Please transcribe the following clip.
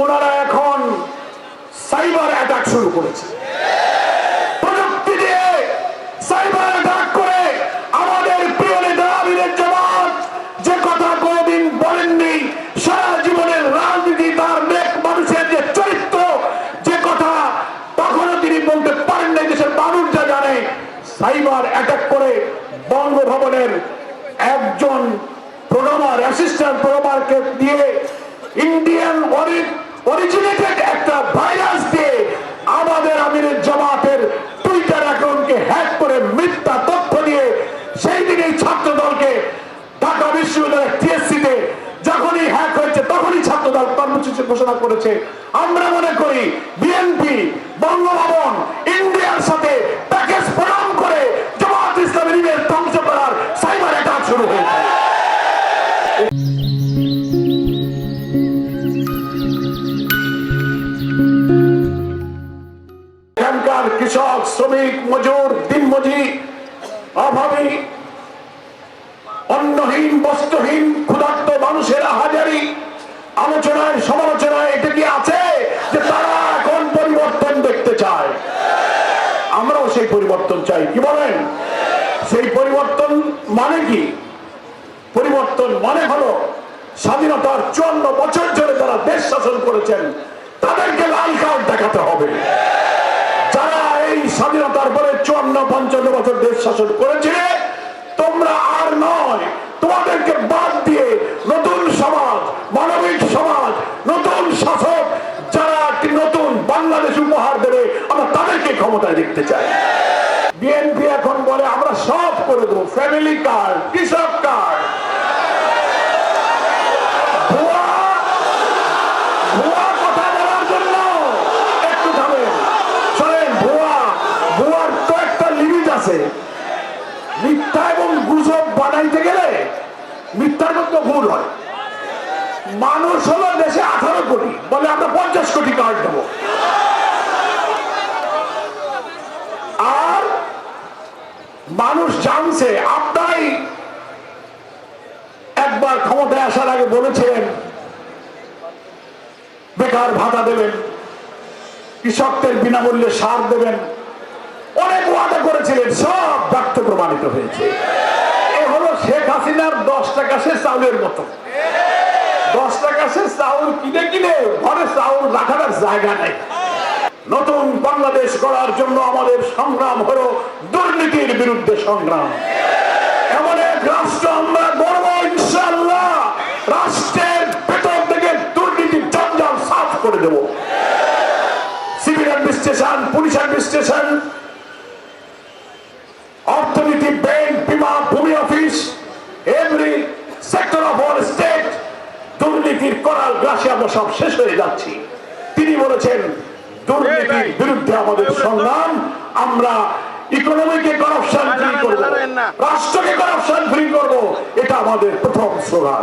ওনারা এখন cyber attack শুরু করেছে। সাইবার অ্যাটাক করে আমাদের প্রিয় যে কথা কোনদিন বলেননি, সারা জীবনের রাজনীতি তার মানুষের যে চরিত্র, যে কথা তিনি বলতে পারেন মানুষ যা জানে, সাইবার করে বঙ্গভবনের একজন প্রোগ্রামার অ্যাসিস্ট্যান্ট প্রোগ্রামারকে দিয়ে ইন্ডিয়ান অরিজিনেটেড একটা ভাইরাস দিয়ে আমাদের আমিরের জামাতের টুইটার অ্যাকাউন্টকে হ্যাক করে মিথ্যা তথ্য দিয়ে সেই দিনই ছাত্র দলকে ঢাকা বিশ্ববিদ্যালয়ের টিএসসিতে যখনই হ্যাক হয়েছে, তখনই ছাত্র দল কর্মসূচি ঘোষণা করেছে। আমরা মনে করি বিএনপি বঙ্গভবন, ইন্ডিয়ার সাথে প্যাকেজ প্রদান করে জামাত ইসলামের ইমেল ধ্বংস করার সাইবার অ্যাটাক শুরু হয়েছে। এখানকার কৃষক, শ্রমিক, মজুর, দিনমজুরি, অভাবী, অন্নহীন, বস্ত্রহীন, ক্ষুধার্ত মানুষের হাজারি আলোচনায়, সমালোচনায় এটা কি আছে যে তারা এখন পরিবর্তন দেখতে চায়? আমরাও সেই পরিবর্তন চাই, কি বলেন? সেই পরিবর্তন মানে কি? পরিবর্তন মানে হলো স্বাধীনতার চুয়ান্ন বছর ধরে তারা দেশ শাসন করেছেন তাদেরকে লাল কার্ড দেখাতে হবে যারা এই স্বাধীনতার পরে চুয়ান্ন পঞ্চান্ন বছর দেশ শাসন করেছে, তোমরা আর নয়, তোমাদেরকে বাদ দিয়ে নতুন সমাজ, মানবিক সমাজ, নতুন শাসক, যারা একটি নতুন বাংলাদেশ উপহার দেবে, আমরা তাদেরকে ক্ষমতায় দেখতে চাই। বিএনপি এখন বলে, আমরা সব করে দেবো ফ্যামিলি কার্ড কৃষক মিথ্যার মতো ভুল হয়। মানুষ হলো দেশে আঠারো কোটি, বলে আমরা পঞ্চাশ কোটি কার্ড দেবো। আর মানুষ জানছে আপনারাই একবার ক্ষমতায় আসার আগে বলেছিলেন বেকার ভাতা দেবেন, কৃষকদের বিনামূল্যে সার দেবেন। অনেক ওয়াদা করেছিলেন, সব ব্যর্থ প্রমাণিত হয়েছে। শেখ হাসিনার দশ টাকা সে চাউলের মতো। দশ টাকা সে চাউল কিনে কিনে ঘরে চাউল রাখার জায়গা নেই। নতুন বাংলাদেশ গড়ার জন্য আমাদের সংগ্রাম হলো দুর্নীতির বিরুদ্ধে সংগ্রাম। এমন এক রাষ্ট্র আমরা গর্ব ইনশাল্লাহ রাষ্ট্রের ভেতর থেকে দুর্নীতির জঞ্জাল সাফ করে দেব। সিভিল অ্যাডমিনিস্ট্রেশন, পুলিশ অ্যাডমিনিস্ট্রেশন দুর্নীতির করাল গ্রাসে আমরা সব শেষ হয়ে যাচ্ছি। তিনি বলেছেন দুর্নীতির বিরুদ্ধে আমাদের সংগ্রাম আমরা ইকোনমিকে করাপশন ফ্রি করব। রাষ্ট্রকে করাপশন ফ্রি করব এটা আমাদের প্রথম স্লোগান